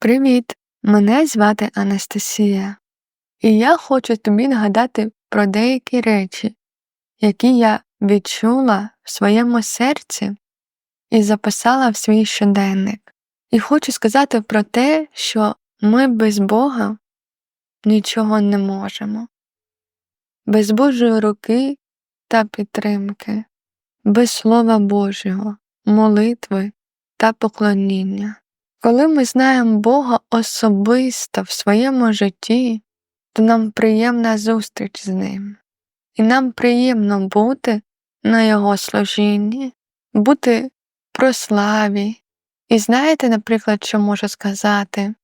Привіт! Мене звати Анастасія, і я хочу тобі нагадати про деякі речі, які я відчула в своєму серці і записала в свій щоденник. І хочу сказати про те, що ми без Бога нічого не можемо, без Божої руки та підтримки, без Слова Божого, молитви та поклоніння. Коли ми знаємо Бога особисто в своєму житті, то нам приємна зустріч з Ним, і нам приємно бути на Його служінні, бути про славі. І знаєте, наприклад, що можу сказати?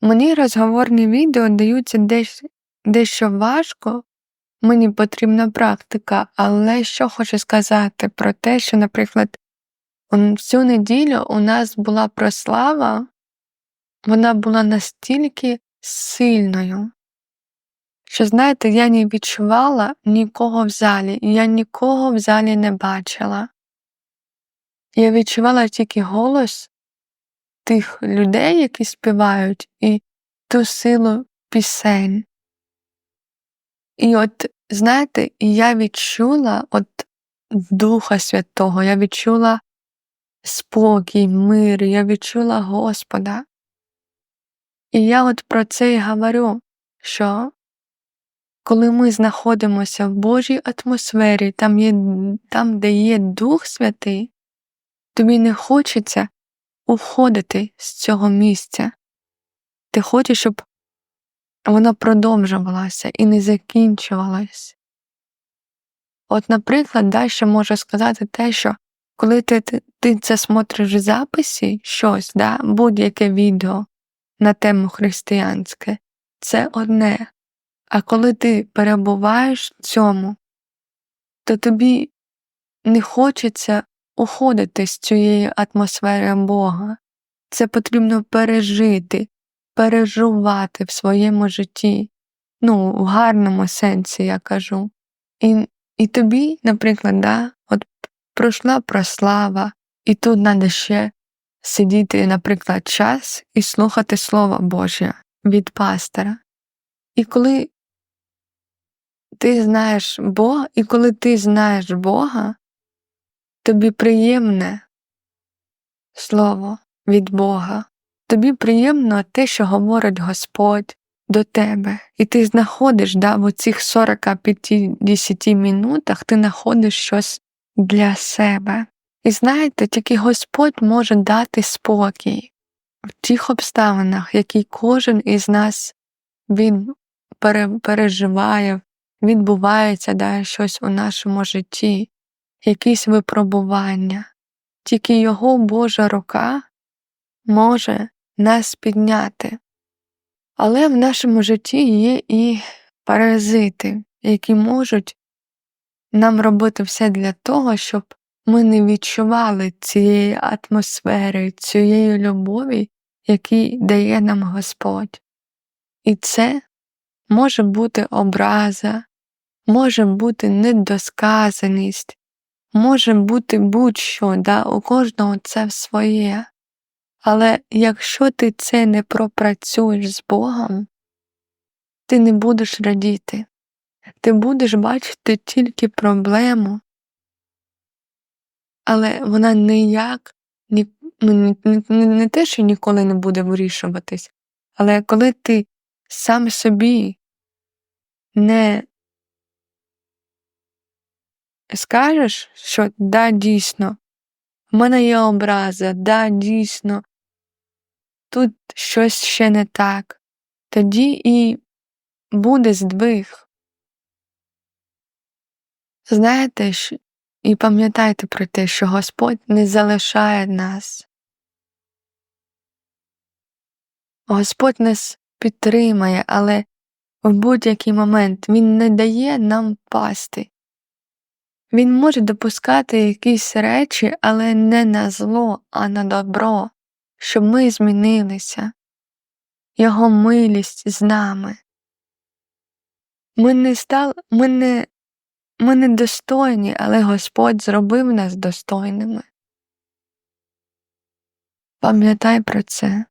Мені розговорні відео даються дещо, важко, мені потрібна практика, але що хочу сказати про те, що, наприклад, Цю неділю у нас була прослава, вона була настільки сильною, що, знаєте, я не відчувала нікого в залі, я нікого в залі не бачила. Я відчувала тільки голос тих людей, які співають, і ту силу пісень. І от, знаєте, я відчула от Духа Святого, я відчула спокій, мир, я відчула Господа. І я от про це і говорю, що коли ми знаходимося в Божій атмосфері, там, є, там, де є Дух Святий, тобі не хочеться уходити з цього місця. Ти хочеш, щоб воно продовжувалося і не закінчувалось. От, наприклад, далі можу сказати те, що коли ти ти, це смотриш в записі щось, да, будь-яке відео на тему християнське, це одне. А коли ти перебуваєш в цьому, то тобі не хочеться уходити з цієї атмосфери Бога. Це потрібно пережити, переживати в своєму житті, ну, в гарному сенсі я кажу. І і тобі, наприклад, да, от пройшла прослава, і тут треба ще сидіти, наприклад, час і слухати Слово Боже від пастора. І коли ти знаєш Бога, і коли ти знаєш Бога, тобі приємне слово від Бога, тобі приємно те, що говорить Господь до тебе, і ти знаходиш да, в оцих 40-50 минутах ти знаходиш щось для себе. І знаєте, тільки Господь може дати спокій в тих обставинах, які кожен із нас він переживає, відбувається да, щось у нашому житті, якісь випробування. Тільки Його Божа рука може нас підняти. Але в нашому житті є і паразити, які можуть нам робити все для того, щоб ми не відчували цієї атмосфери, цієї любові, які дає нам Господь. І це може бути образа, може бути недосказаність, може бути будь-що, да, у кожного це своє. Але якщо ти це не пропрацюєш з Богом, ти не будеш радіти ти будеш бачити тільки проблему, але вона ніяк ні, ну, не, не, не те, що ніколи не буде вирішуватись, але коли ти сам собі не скажеш, що да, дійсно, в мене є образа, да, дійсно, тут щось ще не так, тоді і буде здвиг. Знаєте, ж, і пам'ятайте про те, що Господь не залишає нас. Господь нас підтримає, але в будь-який момент Він не дає нам пасти. Він може допускати якісь речі, але не на зло, а на добро, щоб ми змінилися, Його милість з нами. Ми не стали, ми не ми недостойні, але Господь зробив нас достойними. Пам'ятай про це.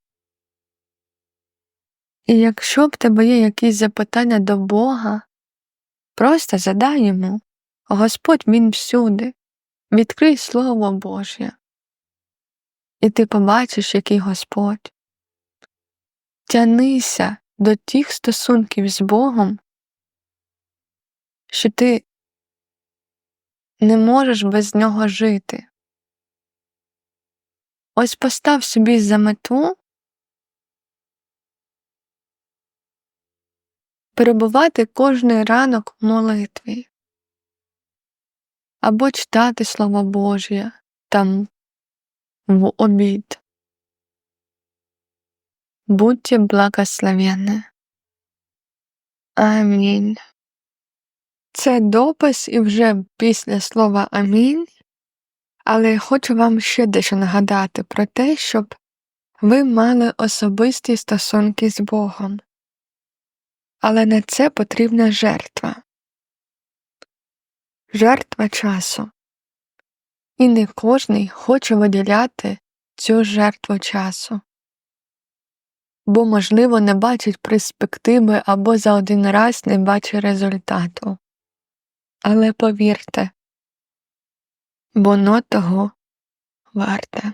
І якщо в тебе є якісь запитання до Бога, просто задай йому. Господь він всюди. Відкрий Слово Боже. І ти побачиш, який Господь. Тянися до тих стосунків з Богом, що ти не можеш без нього жити. Ось постав собі за мету перебувати кожний ранок в молитві або читати Слово Божє там в обід. Будьте благословенні. Амінь. Це допис і вже після слова амінь. Але хочу вам ще дещо нагадати про те, щоб ви мали особисті стосунки з Богом. Але на це потрібна жертва. Жертва часу. І не кожний хоче виділяти цю жертву часу. Бо, можливо, не бачить перспективи або за один раз не бачить результату. Але повірте, воно того варте.